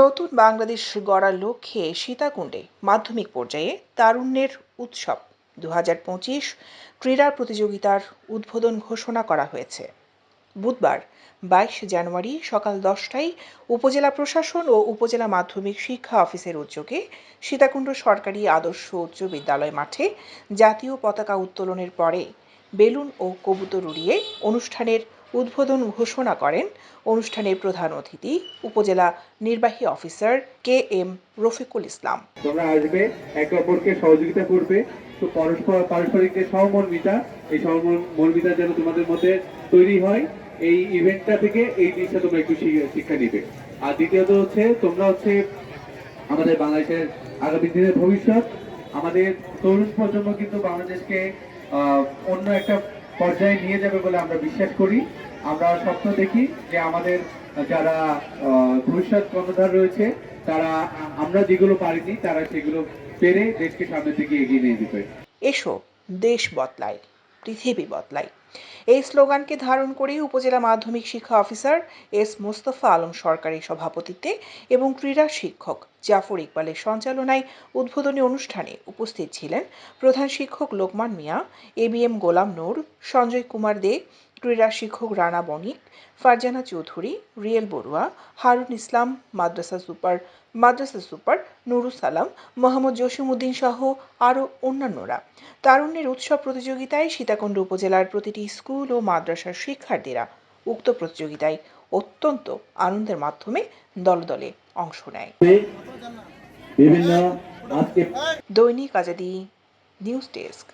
নতুন বাংলাদেশ গড়ার লক্ষ্যে সীতাকুণ্ডে মাধ্যমিক পর্যায়ে তারুণ্যের উৎসব। দু হাজার পঁচিশ ক্রীড়া প্রতিযোগিতার উদ্বোধন ঘোষণা করা হয়েছে। বুধবার, বাইশ জানুয়ারি সকাল দশটায় উপজেলা প্রশাসন ও উপজেলা মাধ্যমিক শিক্ষা অফিসের উদ্যোগে সীতাকুণ্ড সরকারি আদর্শ উচ্চ বিদ্যালয় মাঠে জাতীয় পতাকা উত্তোলনের পরে বেলুন ও কবুতর উড়িয়ে অনুষ্ঠানের উদ্বোধন ঘোষণা করেন অনুষ্ঠানের প্রধান অতিথি উপজেলা নির্বাহী officer K M Rafiqul Islam. তোমরা আসবে, একে অপরকে সহযোগিতা করবে। তো পরস্পর, পারস্পরিক যে সহমর্মিতা, এই সহমর্মিতা যেন তোমাদের মধ্যে তৈরি হয়, এই ইভেন্টটা থেকে এই জিনিসটা তোমরা একটু শিক্ষা নিবে। আর দ্বিতীয়ত হচ্ছে, তোমরা হচ্ছে আমাদের বাংলাদেশের আগামী দিনের ভবিষ্যৎ। আমাদের তরুণ প্রজন্ম কিন্তু বাংলাদেশকে অন্য একটা পর্যায়ে নিয়ে যাবে বলে আমরা বিশ্বাস করি। আমরা স্বপ্ন দেখি যে আমাদের যারা ভবিষ্যৎ কর্ণধার রয়েছে, তারা, আমরা যেগুলো পারিনি, তারা সেগুলো পেরে দেশকে সামনের দিকে এগিয়ে নিয়ে দিবে এসো, দেশ বদলায়, পৃথিবী বদলায়। এই স্লোগানকে ধারণ করে উপজেলা মাধ্যমিক শিক্ষা অফিসার এস মোস্তফা আলম সরকারের সভাপতিত্বে এবং ক্রীড়া শিক্ষক জাফর ইকবালের সঞ্চালনায় উদ্বোধনী অনুষ্ঠানে উপস্থিত ছিলেন প্রধান শিক্ষক Lokman Miah, A B M Golam Noor, Sanjay Kumar Dey, ক্রীড়া শিক্ষক রানা বণিক, ফারজানা চৌধুরী, রিয়েল বড়ুয়া, হারুন ইসলাম, মাদ্রাসা সুপার মাদ্রাসা সুপার নুরুস সালাম, মোহাম্মদ জসিমউদ্দিন সহ আরও অন্যান্যরা। তারুণ্যের উৎসব প্রতিযোগিতায় সীতাকুণ্ড উপজেলার প্রতিটি স্কুল ও মাদ্রাসার শিক্ষার্থীরা উক্ত প্রতিযোগিতায় অত্যন্ত আনন্দের মাধ্যমে দলে দলে অংশ নেয়। দৈনিক আজাদি নিউজ ডেস্ক।